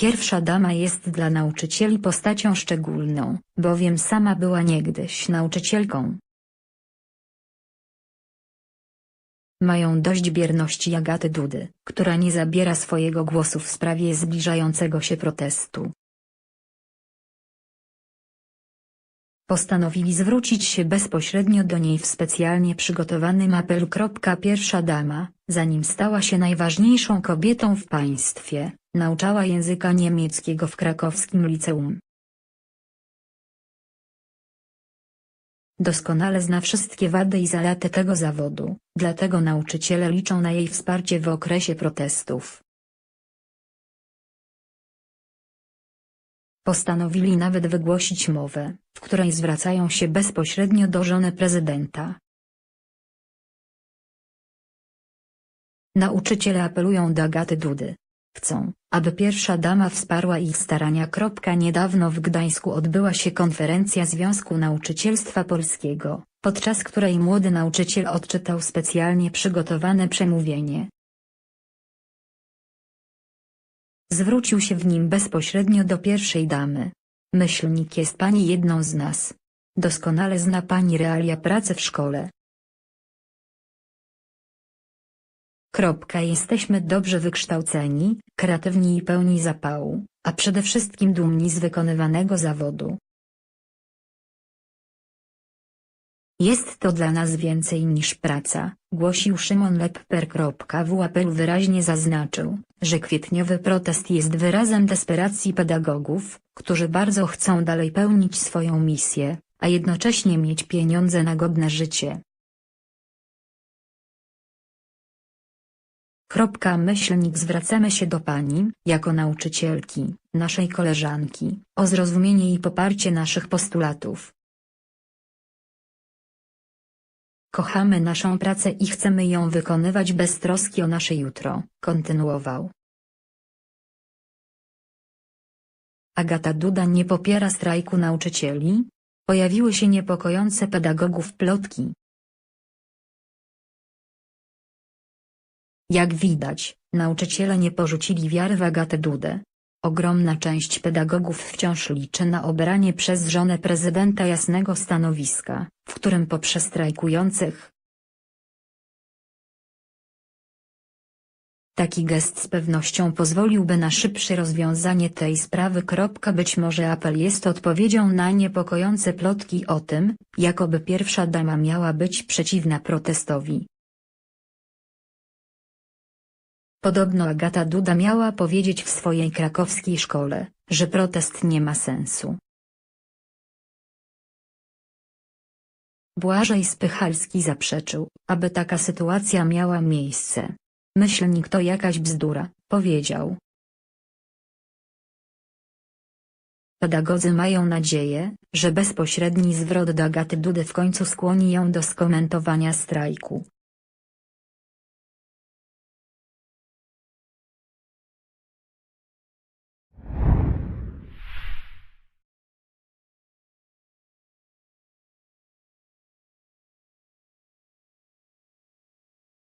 Pierwsza dama jest dla nauczycieli postacią szczególną, bowiem sama była niegdyś nauczycielką. Mają dość bierności Agaty Dudy, która nie zabiera swojego głosu w sprawie zbliżającego się protestu. Postanowili zwrócić się bezpośrednio do niej w specjalnie przygotowanym apelu. Pierwsza dama, zanim stała się najważniejszą kobietą w państwie, nauczała języka niemieckiego w krakowskim liceum. Doskonale zna wszystkie wady i zalety tego zawodu, dlatego nauczyciele liczą na jej wsparcie w okresie protestów. Postanowili nawet wygłosić mowę, w której zwracają się bezpośrednio do żony prezydenta. Nauczyciele apelują do Agaty Dudy. Chcą, aby pierwsza dama wsparła ich starania. Niedawno w Gdańsku odbyła się konferencja Związku Nauczycielstwa Polskiego, podczas której młody nauczyciel odczytał specjalnie przygotowane przemówienie. Zwrócił się w nim bezpośrednio do pierwszej damy. Myślnik jest pani jedną z nas. Doskonale zna pani realia pracy w szkole. Kropka jesteśmy dobrze wykształceni, kreatywni i pełni zapału, a przede wszystkim dumni z wykonywanego zawodu. Jest to dla nas więcej niż praca, głosił Szymon Lepper. W apelu wyraźnie zaznaczył, że kwietniowy protest jest wyrazem desperacji pedagogów, którzy bardzo chcą dalej pełnić swoją misję, a jednocześnie mieć pieniądze na godne życie. Kropka myślnik zwracamy się do Pani, jako nauczycielki, naszej koleżanki, o zrozumienie i poparcie naszych postulatów. Kochamy naszą pracę i chcemy ją wykonywać bez troski o nasze jutro, kontynuował. Agata Duda nie popiera strajku nauczycieli? Pojawiły się niepokojące pedagogów plotki. Jak widać, nauczyciele nie porzucili wiary w Agatę Dudę. Ogromna część pedagogów wciąż liczy na obranie przez żonę prezydenta jasnego stanowiska, w którym poprze strajkujących. Taki gest z pewnością pozwoliłby na szybsze rozwiązanie tej sprawy. Być może apel jest odpowiedzią na niepokojące plotki o tym, jakoby pierwsza dama miała być przeciwna protestowi. Podobno Agata Duda miała powiedzieć w swojej krakowskiej szkole, że protest nie ma sensu. Błażej Spychalski zaprzeczył, aby taka sytuacja miała miejsce. Myślnik to jakaś bzdura, powiedział. Pedagodzy mają nadzieję, że bezpośredni zwrot do Agaty Dudy w końcu skłoni ją do skomentowania strajku.